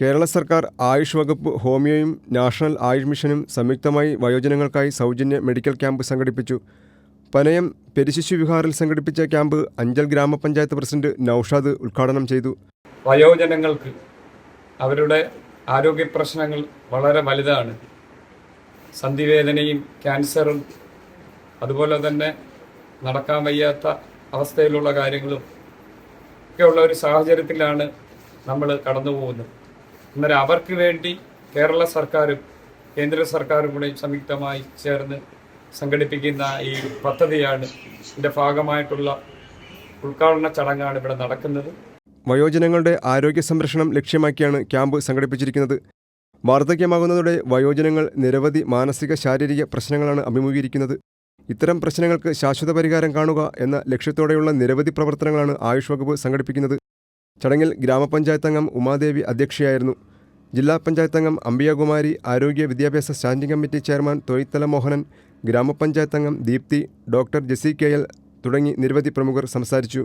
കേരള സർക്കാർ ആയുഷ് വകുപ്പ് ഹോമിയോയും നാഷണൽ ആയുഷ് മിഷനും സംയുക്തമായി വയോജനങ്ങൾക്കായി സൗജന്യ മെഡിക്കൽ ക്യാമ്പ് സംഘടിപ്പിച്ചു. പനയം പെരിശിശു വിഹാറിൽ സംഘടിപ്പിച്ച ക്യാമ്പ് അഞ്ചൽ ഗ്രാമപഞ്ചായത്ത് പ്രസിഡന്റ് നൌഷാദ് ഉദ്ഘാടനം ചെയ്തു. വയോജനങ്ങൾക്ക് അവരുടെ ആരോഗ്യ പ്രശ്നങ്ങൾ വളരെ വലുതാണ്. സന്ധിവേദനയും ക്യാൻസറും അതുപോലെ തന്നെ നടക്കാൻ വയ്യാത്ത അവസ്ഥയിലുള്ള കാര്യങ്ങളും ഒക്കെയുള്ള ഒരു സാഹചര്യത്തിലാണ് നമ്മൾ കടന്നു പോകുന്നത് അന്നേരം അവർക്ക് വേണ്ടി കേരള സർക്കാരും കേന്ദ്ര സർക്കാരും കൂടെ സംയുക്തമായി ചേർന്ന് സംഘടിപ്പിക്കുന്ന ഈ പദ്ധതിയാണ് ഇതിന്റെ ഭാഗമായിട്ടുള്ള ഉദ്ഘാടന ചടങ്ങാണ് ഇവിടെ നടക്കുന്നത്. വയോജനങ്ങളുടെ ആരോഗ്യ സംരക്ഷണം ലക്ഷ്യമാക്കിയാണ് ക്യാമ്പ് സംഘടിപ്പിച്ചിരിക്കുന്നത്. വാർദ്ധക്യമാകുന്നതോടെ വയോജനങ്ങൾ നിരവധി മാനസിക ശാരീരിക പ്രശ്നങ്ങളാണ് അഭിമുഖീകരിക്കുന്നത്. ഇത്തരം പ്രശ്നങ്ങൾക്ക് ശാശ്വത പരിഹാരം കാണുക എന്ന ലക്ഷ്യത്തോടെയുള്ള നിരവധി പ്രവർത്തനങ്ങളാണ് ആയുഷ് വകുപ്പ് സംഘടിപ്പിക്കുന്നത്. ചടങ്ങിൽ ഗ്രാമപഞ്ചായത്ത് അംഗം ഉമാദേവി അധ്യക്ഷയായിരുന്നു. ജില്ലാ പഞ്ചായത്ത് അംഗം അംബിയാകുമാരി ആരോഗ്യ വിദ്യാഭ്യാസ standing committee chairman Thoythala Mohanan gramapanchayat അംഗം Deepthi doctor Jessy K L തുടങ്ങി നിരവധി പ്രമുഖർ സംസാരിച്ചു.